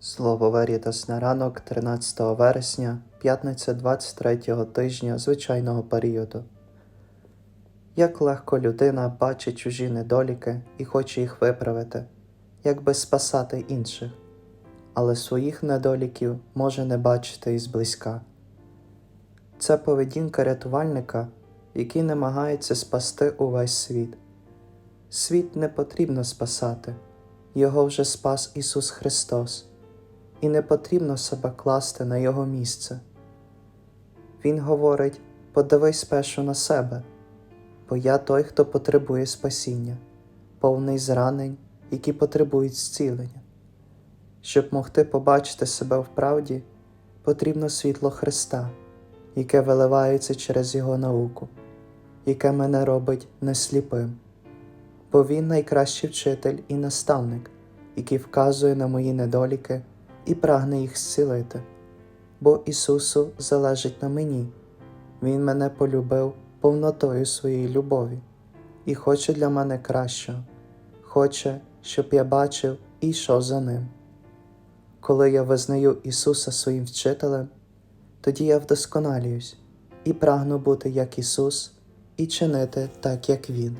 Слово Верітас на ранок 13 вересня, п'ятниця 23-го тижня звичайного періоду. Як легко людина бачить чужі недоліки і хоче їх виправити, як би спасати інших, але своїх недоліків може не бачити і зблизька. Це поведінка рятувальника, який намагається спасти увесь світ. Світ не потрібно спасати, його вже спас Ісус Христос і не потрібно себе класти на його місце. Він говорить: подивись спершу на себе, бо я той, хто потребує спасіння, повний зранень, які потребують зцілення. Щоб могти побачити себе в правді, потрібно світло Христа, яке виливається через Його науку, яке мене робить несліпим, бо Він найкращий вчитель і наставник, який вказує на мої недоліки і прагне їх зцілити, бо Ісусу залежить на мені, Він мене полюбив повнотою своєї любові і хоче для мене кращого, хоче, щоб я бачив і йшов за ним. Коли я визнаю Ісуса своїм вчителем, тоді я вдосконалююсь і прагну бути як Ісус і чинити так, як Він.